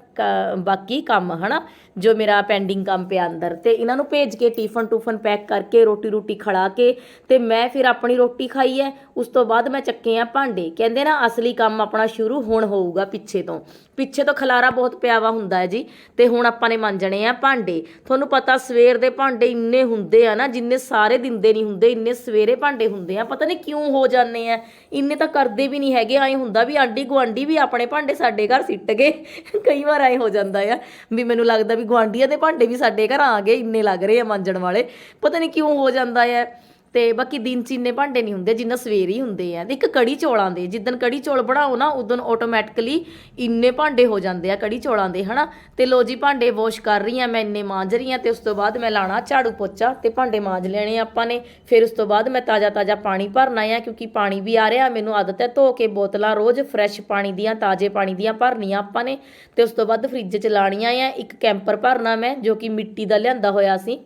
ਬਾਕੀ ਕੰਮ ਹਨਾ ਜੋ ਮੇਰਾ ਪੈਂਡਿੰਗ ਕੰਮ ਪਿਆ ਅੰਦਰ। ਤੇ ਇਹਨਾਂ ਨੂੰ ਭੇਜ ਕੇ ਟਿਫਨ ਟੂਫਨ ਪੈਕ ਕਰਕੇ ਰੋਟੀ ਰੋਟੀ ਖੜਾ ਕੇ ਤੇ ਮੈਂ ਫਿਰ ਆਪਣੀ ਰੋਟੀ ਖਾਈ ਹੈ। ਉਸ ਤੋਂ ਬਾਅਦ ਮੈਂ ਚੱਕੇ ਆ ਭਾਂਡੇ। ਕਹਿੰਦੇ ਨਾ ਅਸਲੀ ਕੰਮ ਆਪਣਾ ਸ਼ੁਰੂ ਹੁਣ ਹੋਊਗਾ ਪਿੱਛੇ ਤੋਂ। ਪਿੱਛੇ ਤੋਂ ਖਲਾਰਾ ਬਹੁਤ ਪਿਆਵਾ ਹੁੰਦਾ ਹੈ ਜੀ। ਤੇ ਹੁਣ ਆਪਾਂ ਨੇ ਮੰਜਣੇ ਆ ਭਾਂਡੇ। ਤੁਹਾਨੂੰ ਪਤਾ ਸਵੇਰ ਦੇ ਭਾਂਡੇ ਇੰਨੇ ਹੁੰਦੇ ਆ ਨਾ, ਜਿੰਨੇ ਸਾਰੇ ਦਿਨ ਦੇ ਨਹੀਂ ਹੁੰਦੇ, ਇੰਨੇ ਸਵੇਰੇ ਭਾਂਡੇ ਹੁੰਦੇ ਆ। ਪਤਾ ਨਹੀਂ ਕਿਉਂ ਹੋ ਜਾਂਦੇ ਆ। ਇੰਨੇ ਤਾਂ ਕਰਦੇ ਵੀ ਨਹੀਂ ਹੈਗੇ। ਐਂ ਹੁੰਦਾ ਵੀ ਆਂਡੀ ਗੁਆਂਢੀ ਵੀ ਆਪਣੇ ਭਾਂਡੇ ਸਾਡੇ ਘਰ ਸਿੱਟ ਗਏ। ਕਈ ਵਾਰ ਐਂ ਹੋ ਜਾਂਦਾ ਆ ਵੀ ਮੈਨੂੰ ਲੱਗਦਾ ਵੀ ਗੁਆਂਢੀਆਂ ਦੇ ਭਾਂਡੇ ਵੀ ਸਾਡੇ ਘਰ ਆ ਗਏ, ਇੰਨੇ ਲੱਗ ਰਹੇ ਆ ਮਾਂਜਣ ਵਾਲੇ। ਪਤਾ ਨਹੀਂ ਕਿਉਂ ਹੋ ਜਾਂਦਾ ਹੈ ਤੇ ਬਾਕੀ ਦਿਨ ਚ ਇੰਨੇ ਭਾਂਡੇ ਨਹੀਂ ਹੁੰਦੇ ਜਿੰਨਾ ਸਵੇਰੇ ਹੀ ਹੁੰਦੇ ਆ। ਤੇ ਇੱਕ ਕੜੀ ਚੌਲਾਂ ਦੇ, ਜਿੱਦਣ ਕੜੀ ਚੌਲ ਬਣਾਓ ਨਾ, ਉਦੋਂ ਆਟੋਮੈਟਿਕਲੀ ਇੰਨੇ ਭਾਂਡੇ ਹੋ ਜਾਂਦੇ ਆ ਕੜੀ ਚੌਲਾਂ ਦੇ, ਹਨਾ? ਤੇ ਲੋ ਜੀ, ਭਾਂਡੇ ਵਾਸ਼ ਕਰ ਰਹੀ ਆ, ਮੈਂ ਇੰਨੇ ਮਾਂਜ ਰਹੀ ਆ ਤੇ ਉਸ ਤੋਂ ਬਾਅਦ ਮੈਂ ਲਾਣਾ ਝਾੜੂ ਪੋਚਾ ਤੇ ਭਾਂਡੇ ਮਾਂਜ ਲੈਣੇ ਆਪਾਂ ਨੇ। ਫਿਰ ਉਸ ਤੋਂ ਬਾਅਦ ਮੈਂ ਤਾਜ਼ਾ ਤਾਜ਼ਾ ਪਾਣੀ ਭਰਨਾ ਆ, ਕਿਉਂਕਿ ਪਾਣੀ ਵੀ ਆ ਰਿਹਾ, ਮੈਨੂੰ ਆਦਤ ਹੈ ਧੋ ਕੇ ਬੋਤਲਾਂ ਰੋਜ਼ ਫਰੈਸ਼ ਪਾਣੀ ਦੀਆਂ, ਤਾਜ਼ੇ ਪਾਣੀ ਦੀਆਂ ਭਰਨੀਆਂ ਆਪਾਂ ਨੇ। ਤੇ ਉਸ ਤੋਂ ਬਾਅਦ ਫ੍ਰਿਜ 'ਚ ਲਾਣੀਆਂ ਆ, ਇੱਕ ਕੈਂਪਰ ਭਰਨਾ ਮੈਂ, ਜੋ ਕਿ ਮਿੱਟੀ ਦਾ ਲਿਆਂਦਾ ਹੋਇਆ ਸੀ।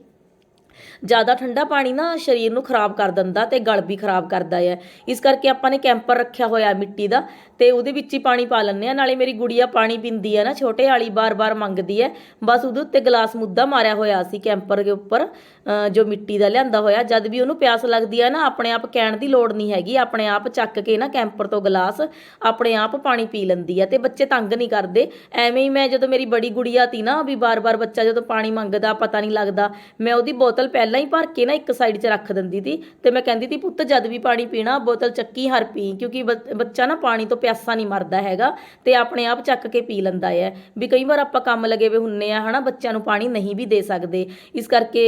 ਜ਼ਿਆਦਾ ਠੰਡਾ ਪਾਣੀ ਨਾ ਸਰੀਰ ਨੂੰ ਖਰਾਬ ਕਰ ਦਿੰਦਾ ਤੇ ਗਲ ਵੀ ਖਰਾਬ ਕਰਦਾ ਹੈ ਇਸ ਕਰਕੇ ਆਪਾਂ ਨੇ ਕੈਂਪਰ ਰੱਖਿਆ ਹੋਇਆ ਮਿੱਟੀ ਦਾ ਤੇ ਉਹਦੇ ਵਿੱਚ ਹੀ ਪਾਣੀ ਪਾ ਲੈਂਦੇ ਆ। ਨਾਲੇ ਮੇਰੀ ਗੁੜੀਆ ਪਾਣੀ ਪੀਂਦੀ ਹੈ ਨਾ, ਛੋਟੇ ਵਾਲੀ ਬਾਰ-ਬਾਰ ਮੰਗਦੀ ਹੈ ਬਸ ਉਹਦੇ ਉੱਤੇ ਗਲਾਸ ਮੁੱਦਾ ਮਾਰਿਆ ਹੋਇਆ ਸੀ ਕੈਂਪਰ ਦੇ ਉੱਪਰ ਜੋ ਮਿੱਟੀ ਦਾ ਲਿਆਂਦਾ ਹੋਇਆ। ਜਦ ਵੀ ਉਹਨੂੰ ਪਿਆਸ ਲੱਗਦੀ ਹੈ ਨਾ, ਆਪਣੇ ਆਪ ਕਹਿਣ ਦੀ ਲੋੜ ਨਹੀਂ ਹੈਗੀ। ਆਪਣੇ ਆਪ ਚੱਕ ਕੇ ਨਾ ਕੈਂਪਰ ਤੋਂ ਗਲਾਸ, ਆਪਣੇ ਆਪ ਪਾਣੀ ਪੀ ਲੈਂਦੀ ਹੈ ਤੇ ਬੱਚੇ ਤੰਗ ਨਹੀਂ ਕਰਦੇ। ਐਵੇਂ ਹੀ ਮੈਂ ਜਦੋਂ ਮੇਰੀ ਬੜੀ ਗੁੜੀਆ ਤੀ ਨਾ, ਵੀ ਬਾਰ-ਬਾਰ ਬੱਚਾ ਜਦੋਂ ਪਾਣੀ ਮੰਗਦਾ, ਪਤਾ ਨਹੀਂ ਲੱਗਦਾ, ਮੈਂ ਉਹਦੀ ਬੋਤਲ ਪਹਿਲਾਂ ਹੀ ਭਰ ਕੇ ਨਾ ਇੱਕ ਸਾਈਡ 'ਚ ਰੱਖ ਦਿੰਦੀ ਤੀ ਤੇ ਮੈਂ ਕਹਿੰਦੀ ਤੀ ਪੁੱਤ ਜਦ ਵੀ ਪਾਣੀ ਪੀਣਾ, ਬੋਤਲ ਚੱਕੀ ਹਰ ਪੀ, ਕਿਉਂਕਿ ਬੱਚਾ ਨਾ ਪਾਣੀ ਤੋਂ ਪਿਆਸਾ ਨਹੀਂ ਮਰਦਾ ਹੈਗਾ ਤੇ ਆਪਣੇ ਆਪ ਚੱਕ ਕੇ ਪੀ ਲੈਂਦਾ ਹੈ ਵੀ ਕਈ ਵਾਰ ਆਪਾਂ ਕੰਮ ਲੱਗੇ ਵੇ ਹੁੰਨੇ ਆ, ਹਨਾ, ਬੱਚਿਆਂ ਨੂੰ ਪਾਣੀ ਨਹੀਂ ਵੀ ਦੇ ਸਕਦੇ। ਇਸ ਕਰਕੇ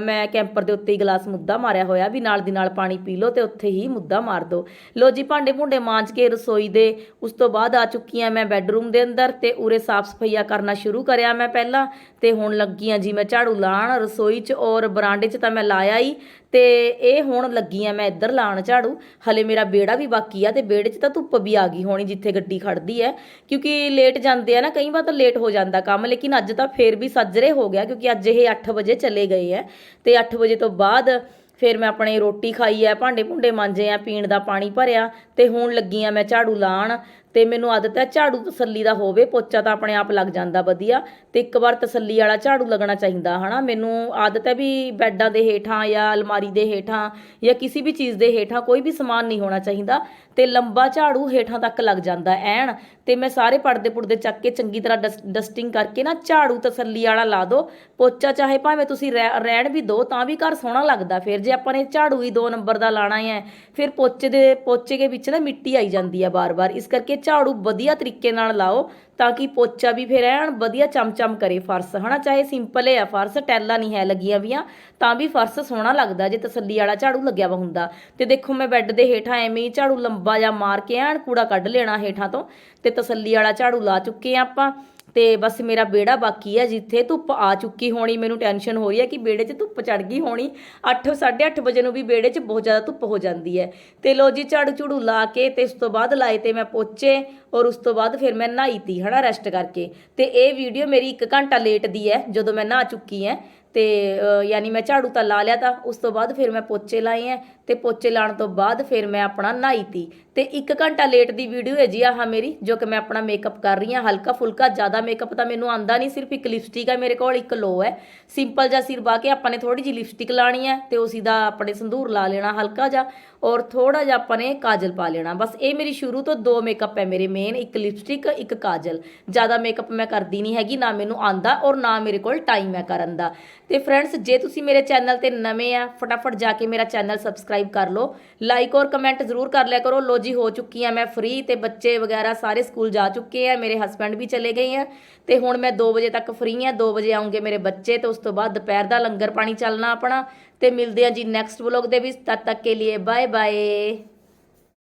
ਮੈਂ ਕੈਂਪਰ ਦੇ ਉੱਤੇ ਹੀ ਗਲਾਸ ਮੁੱਦਾ ਮਾਰਿਆ ਹੋਇਆ ਵੀ ਨਾਲ ਦੀ ਨਾਲ ਪਾਣੀ ਪੀ ਲਓ ਤੇ ਉੱਥੇ ਹੀ ਮੁੱਦਾ ਮਾਰ ਦਿਓ ਲੋ ਜੀ, ਭਾਂਡੇ ਭੁੰਡੇ ਮਾਂਜ ਕੇ ਰਸੋਈ ਦੇ ਉਸ ਤੋਂ ਬਾਅਦ ਆ ਚੁੱਕੀ ਆ ਮੈਂ ਬੈੱਡਰੂਮ ਦੇ ਅੰਦਰ ਤੇ ਉਰੇ ਸਾਫ਼ ਸਫਾਈਆ ਕਰਨਾ ਸ਼ੁਰੂ ਕਰਿਆ ਮੈਂ ਪਹਿਲਾਂ ਤੇ ਹੁਣ ਲੱਗੀ ਆ ਜੀ ਮੈਂ ਝਾੜੂ ਲਾਣ, ਰਸੋਈ 'ਚ ਔਰ ਬਰਾਂਡੇ 'ਚ ਤਾਂ ਮੈਂ ਲਾਇਆ ਹੀ ਤੇ ਇਹ ਹੁਣ ਲੱਗੀ ਆ ਮੈਂ ਇੱਧਰ ਲਾਣ ਝਾੜੂ। ਹਲੇ ਮੇਰਾ ਬੇੜਾ ਵੀ ਬਾਕੀ ਆ ਤੇ ਬੇੜੇ 'ਚ ਤਾਂ ਧੁੱਪ ਵੀ ਆ ਗਈ ਹੋਣੀ ਜਿੱਥੇ ਗੱਡੀ ਖੜਦੀ ਹੈ ਕਿਉਂਕਿ ਲੇਟ ਜਾਂਦੇ ਆ ਨਾ, ਕਈ ਵਾਰ ਤਾਂ ਲੇਟ ਹੋ ਜਾਂਦਾ ਕੰਮ, ਲੇਕਿਨ ਅੱਜ ਤਾਂ ਫੇਰ ਵੀ ਸੱਜਰੇ ਹੋ ਗਿਆ, ਕਿਉਂਕਿ ਅੱਜ ਇਹ 8 ਵਜੇ ਚਲੇ ਗਏ ਆ ਤੇ 8 ਵਜੇ ਤੋਂ ਬਾਅਦ ਫਿਰ ਮੈਂ ਆਪਣੇ ਰੋਟੀ ਖਾਈ ਐ, ਭਾਂਡੇ ਭੁੰਡੇ ਮਾਂਜੇ ਆ ਪੀਣ ਦਾ ਪਾਣੀ ਭਰਿਆ, ਤੇ ਹੁਣ ਲੱਗੀ ਆ ਮੈਂ ਝਾੜੂ ਲਾਣ। ਤੇ ਮੈਨੂੰ ਆਦਤ ਹੈ ਝਾੜੂ ਤਸੱਲੀ ਦਾ ਹੋਵੇ, ਪੋਚਾ ਤਾਂ ਆਪਣੇ ਆਪ ਲੱਗ ਜਾਂਦਾ ਵਧੀਆ ਤੇ ਇੱਕ ਵਾਰ ਤਸੱਲੀ ਵਾਲਾ ਝਾੜੂ ਲੱਗਣਾ ਚਾਹੀਦਾ, ਹਨਾ? ਮੈਨੂੰ ਆਦਤ ਹੈ ਵੀ ਬੈੱਡਾਂ ਦੇ ਹੇਠਾਂ ਜਾਂ ਅਲਮਾਰੀ ਦੇ ਹੇਠਾਂ ਜਾਂ ਕਿਸੇ ਵੀ ਚੀਜ਼ ਦੇ ਹੇਠਾਂ ਕੋਈ ਵੀ ਸਮਾਨ ਨਹੀਂ ਹੋਣਾ ਚਾਹੀਦਾ ਤੇ ਲੰਬਾ ਝਾੜੂ ਹੇਠਾਂ ਤੱਕ ਲੱਗ ਜਾਂਦਾ ਐਨ ਤੇ ਮੈਂ ਸਾਰੇ ਪਰਦੇ ਪੁਰਦੇ ਚੱਕ ਕੇ ਚੰਗੀ ਤਰ੍ਹਾਂ ਡਸ- ਡਸਟਿੰਗ ਕਰਕੇ ਨਾ ਝਾੜੂ ਤਸੱਲੀ ਵਾਲਾ ਲਾ ਦੋ। ਪੋਚਾ ਚਾਹੇ ਭਾਵੇਂ ਤੁਸੀਂ ਰਹਿ- ਰਹਿਣ ਵੀ ਦੋ ਤਾਂ ਵੀ ਘਰ ਸੋਹਣਾ ਲੱਗਦਾ। ਫਿਰ ਜੇ ਆਪਾਂ ਨੇ ਝਾੜੂ ਹੀ ਦੋ ਨੰਬਰ ਦਾ ਲਾਣਾ ਹੈ ਫਿਰ ਪੋਚੇ ਦੇ ਪੋਚੇ ਦੇ ਵਿੱਚ ਨਾ ਮਿੱਟੀ ਆਈ ਜਾਂਦੀ ਹੈ ਬਾਰ-ਬਾਰ ਇਸ ਕਰਕੇ ਝਾੜੂ ਵਧੀਆ ਤਰੀਕੇ ਨਾਲ ਲਾਓ ਤਾਂ ਕਿ ਪੋਚਾ ਵੀ ਫਿਰ ਐਨ ਵਧੀਆ ਚਮਚਮ ਕਰੇ ਫਰਸ਼। ਹਨਾ, ਚਾਹੇ ਸਿੰਪਲ ਹੈ ਫਰਸ਼ ਟੈਲਾਂ ਨਹੀਂ ਹੈ ਲੱਗੀਆਂ ਵੀਆਂ, ਤਾਂ ਵੀ ਫਰਸ਼ ਸੋਹਣਾ ਲੱਗਦਾ ਜੇ ਤਸੱਲੀ ਵਾਲਾ ਝਾੜੂ ਲੱਗਿਆ ਵਾ ਹੁੰਦਾ। ਤੇ ਦੇਖੋ ਮੈਂ ਬੈੱਡ ਦੇ ਹੇਠਾਂ ਐਵੇਂ ਹੀ ਝਾੜੂ ਲੰਬਾ ਜਾਂ ਮਾਰ ਕੇ ਐਨ ਕੂੜਾ ਕੱਢ ਲੈਣਾ ਹੇਠਾਂ ਤੋਂ ਤੇ ਤਸੱਲੀ ਵਾਲਾ ਝਾੜੂ ਲਾ ਚੁੱਕੇ ਆ ਆਪਾਂ। ਤੇ ਬਸ ਮੇਰਾ ਬੇੜਾ ਬਾਕੀ ਹੈ ਜਿੱਥੇ ਧੁੱਪ ਆ ਚੁੱਕੀ ਹੋਣੀ, ਮੈਨੂੰ ਟੈਨਸ਼ਨ ਹੋ ਰਹੀ ਹੈ ਕਿ ਬੇੜੇ 'ਚ ਧੁੱਪ ਚੜ ਗਈ ਹੋਣੀ। 8 8:30 ਵਜੇ ਨੂੰ ਵੀ ਬੇੜੇ 'ਚ ਬਹੁਤ ਜ਼ਿਆਦਾ ਧੁੱਪ ਹੋ ਜਾਂਦੀ ਹੈ। ਤੇ ਲੋ ਜੀ ਝਾੜੂ ਝੂੜੂ ਲਾ ਕੇ ਤੇ ਉਸ ਤੋਂ ਬਾਅਦ ਲਾਏ ਤੇ ਮੈਂ ਪੋਚੇ। ਔਰ ਉਸ ਤੋਂ ਬਾਅਦ ਫਿਰ ਮੈਂ ਨਹਾਈ ਤੀ, ਹਨਾ ਰੈਸਟ ਕਰਕੇ। ਤੇ ਇਹ ਵੀਡੀਓ ਮੇਰੀ 1 ਘੰਟਾ ਲੇਟ ਦੀ ਹੈ, ਜਦੋਂ ਮੈਂ ਨਹਾ ਚੁੱਕੀ ਹਾਂ ਤੇ ਯਾਨੀ ਮੈਂ ਝਾੜੂ ਤਾਂ ਲਾ ਲਿਆ ਤਾਂ ਉਸ ਤੋਂ ਬਾਅਦ ਫਿਰ ਮੈਂ ਪੋਚੇ ਲਾਏ ਆ ਤੇ ਪੋਚੇ ਲਾਉਣ ਤੋਂ ਬਾਅਦ ਫਿਰ ਮੈਂ ਆਪਣਾ ਨਹਾਈ ਤੀ। ਤੇ 1 ਘੰਟਾ ਲੇਟ ਦੀ ਵੀਡੀਓ ਹੈ ਜੀ ਆਹ ਮੇਰੀ, ਜੋ ਕਿ ਮੈਂ ਆਪਣਾ ਮੇਕਅਪ ਕਰ ਰਹੀ ਹਾਂ ਹਲਕਾ ਫੁਲਕਾ ਜ਼ਿਆਦਾ ਮੇਕਅਪ ਤਾਂ ਮੈਨੂੰ ਆਂਦਾ ਨਹੀਂ, ਸਿਰਫ ਇੱਕ ਲਿਪਸਟਿਕ ਹੈ ਮੇਰੇ ਕੋਲ, ਇੱਕ ਲੋ ਹੈ। ਸਿੰਪਲ ਜਿਹਾ ਸਿਰ ਪਾ ਕੇ ਆਪਾਂ ਨੇ ਥੋੜੀ ਜਿਹੀ ਲਿਪਸਟਿਕ ਲਾਣੀ ਹੈ ਤੇ ਉਸੀ ਦਾ ਆਪਣੇ ਸੰਧੂਰ ਲਾ ਲੈਣਾ ਹਲਕਾ ਜਿਹਾ। ਔਰ ਥੋੜਾ ਜਿਹਾ ਆਪਾਂ ਨੇ ਕਾਜਲ ਪਾ ਲੈਣਾ। ਬਸ ਇਹ ਮੇਰੀ ਸ਼ੁਰੂ ਤੋਂ ਦੋ ਮੇਕਅਪ ਹੈ ਮੇਰੇ ਮੇਨ ਇੱਕ ਲਿਪਸਟਿਕ ਇੱਕ ਕਾਜਲ। ਜ਼ਿਆਦਾ ਮੇਕਅਪ ਮੈਂ ਕਰਦੀ ਨਹੀਂ ਹੈਗੀ, ਨਾ ਮੈਨੂੰ ਆਂਦਾ ਔਰ ਨਾ ਮੇਰੇ ਕੋਲ ਟਾਈਮ ਹੈ ਕਰਨ ਦਾ। ਤੇ ਫਰੈਂਡਸ ਜੇ ਤੁਸੀਂ ਮੇਰੇ ਚੈਨਲ ਤੇ ਨਵੇਂ ਆ, ਫਟਾਫਟ ਜਾ ਕੇ ਮੇਰਾ ਚੈਨਲ ਸਬਸਕ੍ਰਾਈਬ ਕਰ ਲਓ। ਲਾਈਕ ਔਰ ਕਮੈਂਟ ਜ਼ਰੂਰ ਕਰ ਲਿਆ ਕਰੋ। ਲੋ ਜੀ, ਹੋ ਚੁੱਕੀ ਆ ਮੈਂ ਫ੍ਰੀ ਤੇ ਬੱਚੇ ਵਗੈਰਾ ਸਾਰੇ ਸਕੂਲ ਜਾ ਚੁੱਕੇ ਆ, ਮੇਰੇ ਹਸਬੰਡ ਵੀ ਚਲੇ ਗਏ ਆ। ਤੇ ਹੁਣ ਮੈਂ 2 ਵਜੇ ਤੱਕ ਫ੍ਰੀ ਆ 2 ਵਜੇ ਆਉਂਗੇ ਮੇਰੇ ਬੱਚੇ ਤੇ ਉਸ ਤੋਂ ਬਾਅਦ ਦੁਪਹਿਰ ਦਾ ਲੰਗਰ ਪਾਣੀ ਚੱਲਣਾ ਆਪਣਾ। ਤੇ ਮਿਲਦੇ ਹਾਂ ਜੀ ਨੈਕਸਟ ਵਲੌਗ ਦੇ ਵਿੱਚ ਤਦ ਤੱਕ ਕੇ ਲਈ ਬਾਏ ਬਾਏ